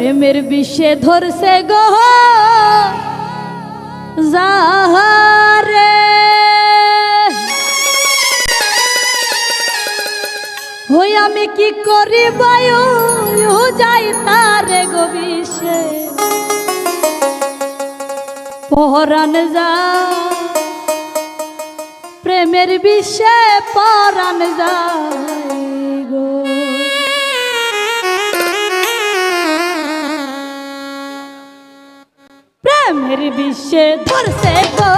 প্রেমের বিশ্বে ধরছে গো যাহারে। হই আমি কি করি বায়ু যাই তারে গবিষে বিষে। পরান যা। প্রেমের বিশ্বে পরান যায়। প্রেমের বিশ্বে ধরছে গো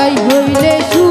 তাই হইলে সু